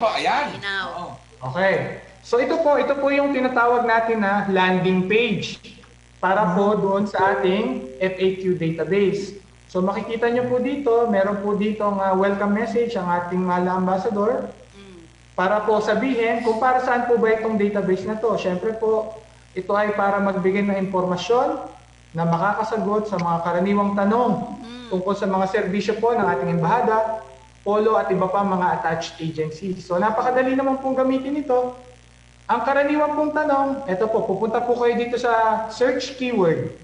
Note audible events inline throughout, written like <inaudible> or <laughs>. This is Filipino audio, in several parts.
Po, ayan. Oo. Okay. So ito po, ito po yung tinatawag natin na landing page para po doon sa ating FAQ database. So makikita nyo po dito, meron po dito ang uh, welcome message ang ating mahal ambassador Mm. para po sabihin kung para saan po ba itong database na to. Siyempre po, ito ay para magbigay ng impormasyon na makakasagot sa mga karaniwang tanong tungkol sa mga serbisyo po ng ating embahada, polo at iba pa mga attached agencies. So napakadali naman pong gamitin ito. Ang karaniwan pong tanong, ito po, pupunta po kayo dito sa search keyword.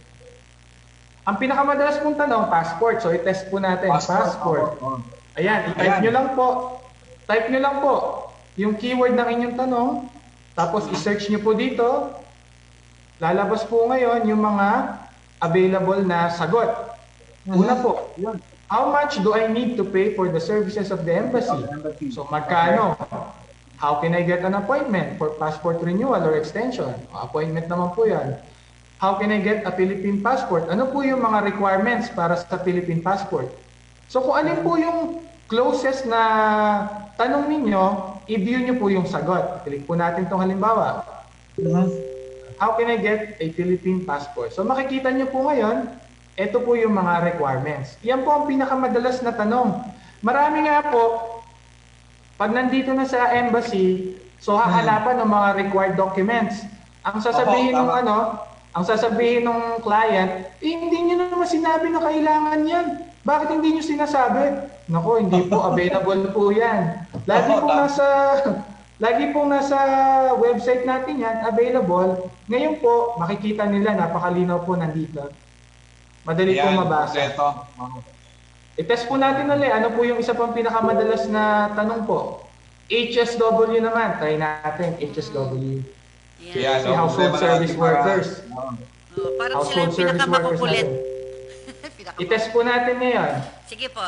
Ang pinakamadalas pong tanong, passport. So i-test po natin, passport. Oo. Ayan, i-type nyo lang po. Type nyo lang po yung keyword ng inyong tanong. Tapos i-search nyo po dito. Lalabas po ngayon yung mga available na sagot. Una po, Yun. How much do I need to pay for the services of the embassy? So magkano? How can I get an appointment for passport renewal or extension? Appointment naman po yan. How can I get a Philippine passport? Ano po yung mga requirements para sa Philippine passport? So kung alin po yung closest na tanong ninyo, i-view nyo po yung sagot. Click po natin itong halimbawa. How can I get a Philippine passport? So makikita nyo po ngayon, ito po yung mga requirements. Yan po ang pinakamadalas na tanong. Marami nga po, pag nandito na sa embassy, so hahanapan ng mga required documents. Ang sasabihin Opo, ng ano, ang sasabihin ng client, eh, hindi niyo naman sinabi na kailangan yan. Bakit hindi niyo sinasabi? Nako, hindi po <laughs> available po yan. Lagi po nasa lagi po nasa website natin yan, available. Ngayon po, makikita nila, napakalinaw po nandito. Madali po Ayan, mabasa. kompleto. Oo. I-test po natin ulit, ano po yung isa pang pinakamadalas na tanong po? HSW naman, try natin, HSW. Yan. Ayan, Si no, household service para- workers. Oo. Oh, parang sila yung. Pinakamakukulit. <laughs> I-test po natin ngayon. Sige po.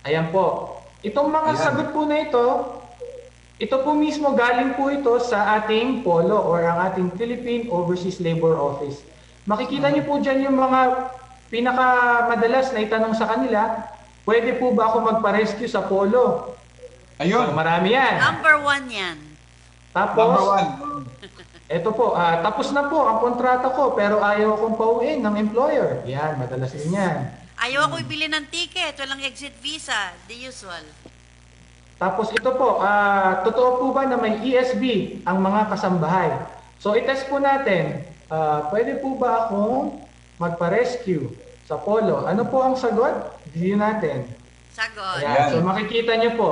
Ayan po. Itong mga Ayan. sagot po na ito, ito po mismo galing po ito sa ating POLO or ang ating Philippine Overseas Labor Office. Makikita niyo po dyan yung mga pinakamadalas na itanong sa kanila, pwede po ba ako magpa-rescue sa POLO? So, Ayun. marami yan. Number one yan. Number Tapos, one. <laughs> ito po, ah, tapos na po ang kontrata ko pero ayaw akong pauwiin ng employer. Yan, madalas din yan. Ayaw ako ibili ng ticket. Walang exit visa. The usual. Tapos ito po, ah, totoo po ba na may ESB ang mga kasambahay? So i-test po natin, ah, pwede po ba akong magpa-rescue sa polo? Ano po ang sagot? View natin. Sagot. Ayan. Ayan. So makikita nyo po.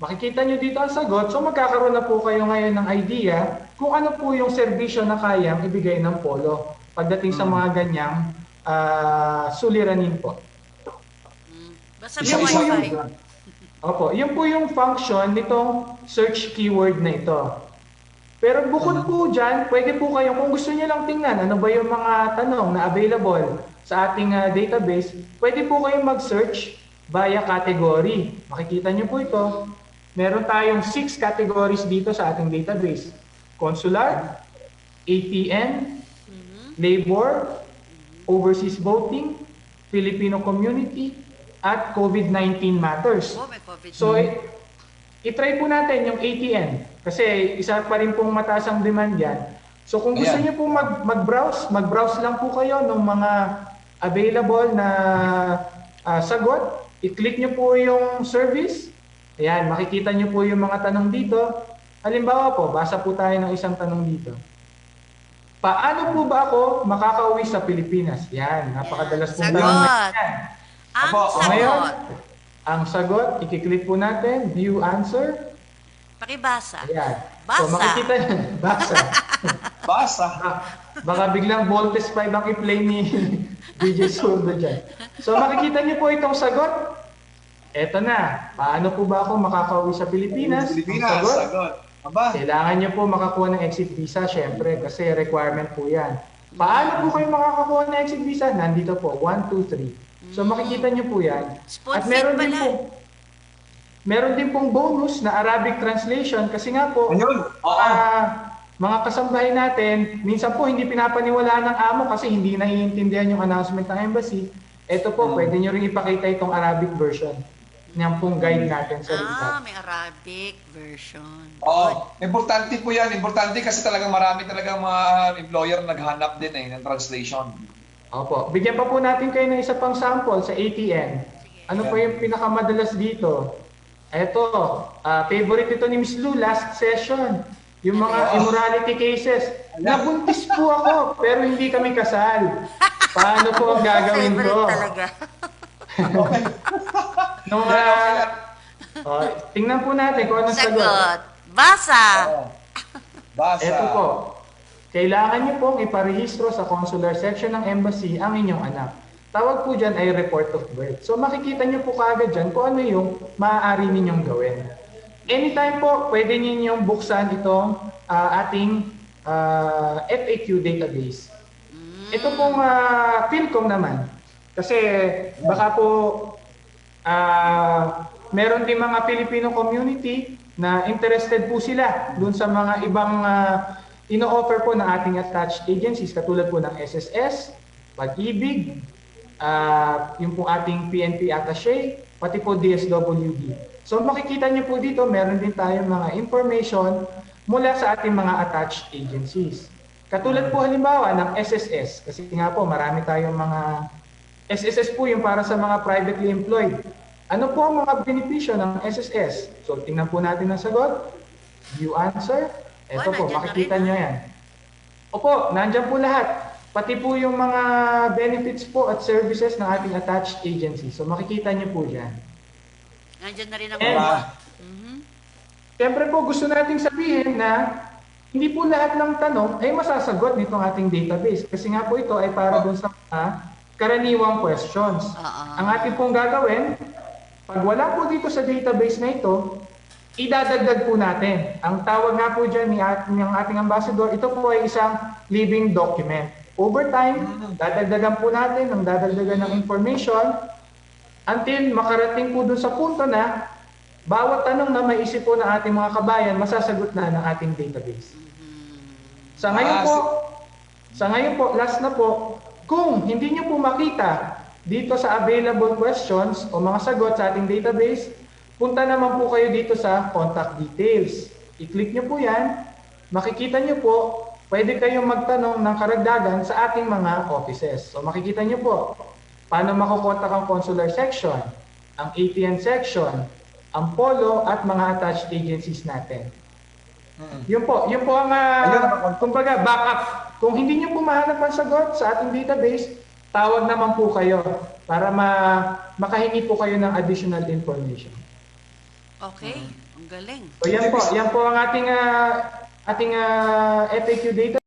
Makikita nyo dito ang sagot. So magkakaroon na po kayo ngayon ng idea kung ano po yung serbisyo na kayang ibigay ng polo pagdating sa mga ganyang ah, suliranin po. Mm. Basta may po yung, opo, yun po yung function nitong search keyword na ito. Pero bukod po dyan, pwede po kayo, kung gusto niyo lang tingnan, ano ba yung mga tanong na available sa ating ah, database, pwede po kayong mag-search via category. Makikita niyo po ito. Meron tayong six categories dito sa ating database. Consular, ATN, labor, overseas voting, Filipino community, at COVID-19 matters. Oh. So, itry po natin yung ATN kasi isa pa rin pong mataas ang demand yan. So, kung gusto niyo po mag, mag-browse, mag-browse lang po kayo ng mga available na ah, sagot. I-click niyo po yung service. Ayan, makikita niyo po yung mga tanong dito. Halimbawa po, basa po tayo ng isang tanong dito. Paano po ba ako makakauwi sa Pilipinas? Yan, napakadalas po Sagot. tanong na yan. Ang Opo, sagot. Ngayon, ang sagot, ikiklik po natin, view answer. Pakibasa. Ayan. Basa. So makikita niyo, <laughs> basa. Basa. Ah, Baka biglang Voltes 5 ang i-play ni <laughs> DJ Surdo dyan. So makikita niyo po itong sagot. Eto na. Paano po ba ako makakauwi sa Pilipinas? Ang Pilipinas. sagot, Sagot. Aba. kailangan niyo po makakuha ng exit visa, syempre, kasi requirement po yan. Paano po kayo makakakuha ng exit visa? Nandito po, 1, 2, 3. So makikita niyo po yan. Spoon At meron din po, meron din pong bonus na Arabic translation kasi nga po, Ayun. Oo. ah, mga kasambahay natin, minsan po hindi pinapaniwalaan ng amo kasi hindi naiintindihan yung announcement ng embassy. Ito po, Hmm. pwede nyo rin ipakita itong Arabic version. Yan pong guide natin sa Ah, recap. may Arabic version. Oo, importante po yan. Importante kasi talagang marami talagang mga employer naghanap din eh ng translation. Opo. Bigyan pa po natin kayo ng isa pang sample sa ATN. Ano po yung pinakamadalas dito? Ito, ah, favorite ito ni Miss Lou last session. Yung mga immorality cases. Nabuntis po ako, pero hindi kami kasal. Paano po ang gagawin Favorite ko? talaga. <laughs> Nung, ah, oh, tingnan po natin kung anong sagot. Sagot. Basa. Oo. Basa. Ito po. Kailangan niyo pong iparehistro sa consular section ng embassy ang inyong anak. Tawag po dyan ay report of birth. So makikita niyo po kaagad dyan kung ano yung maaari ninyong gawin. Anytime po, pwede ninyong buksan itong ah, ating ah, FAQ database. Ito pong uh, PhilCom naman. Kasi baka po ah, meron din mga Filipino community na interested po sila dun sa mga ibang ah, ino-offer po ng ating attached agencies katulad po ng SSS, Pag-ibig, ah, yung po ating PNP Attaché, pati po DSWD. So makikita niyo po dito, meron din tayong mga information mula sa ating mga attached agencies. Katulad po halimbawa ng SSS, kasi nga po marami tayong mga SSS po yung para sa mga privately employed. Ano po ang mga benepisyo ng SSS? So tingnan po natin ang sagot. View answer. Ito Oh, po, makikita rin, ah. nyo yan. Opo, nandyan po lahat. Pati po yung mga benefits po at services ng ating attached agency. So makikita nyo po yan. Nandiyan na rin ang Eh, mga. Mhm. Siyempre po gusto nating sabihin na hindi po lahat ng tanong ay masasagot nitong ating database. Kasi nga po ito ay para dun sa mga karaniwang questions. Oo. Ang ating pong gagawin, pag wala po dito sa database na ito, idadagdag po natin. Ang tawag nga po dyan ni at- ng ating ambassador, ito po ay isang living document. Over time, dadagdagan po natin ng dadagdagan ng information until makarating po dun sa punto na bawat tanong na maisip po ng ating mga kabayan, masasagot na ng ating database. Sa ngayon Ah, po, sa ngayon po, last na po, kung hindi nyo po makita dito sa available questions o mga sagot sa ating database, punta naman po kayo dito sa contact details. I-click nyo po yan, makikita nyo po, pwede kayong magtanong ng karagdagan sa ating mga offices. So makikita nyo po, paano makukontak ang consular section, ang ATN section, ang POLO at mga attached agencies natin. Yun po, yun po ang nakakon- kumbaga backup. Kung hindi niyo po mahanap ang sagot sa ating database, tawag naman po kayo para ma makahingi po kayo ng additional information. Okay. Ang galing. So yan po, yan po ang ating ah, ating ah, FAQ data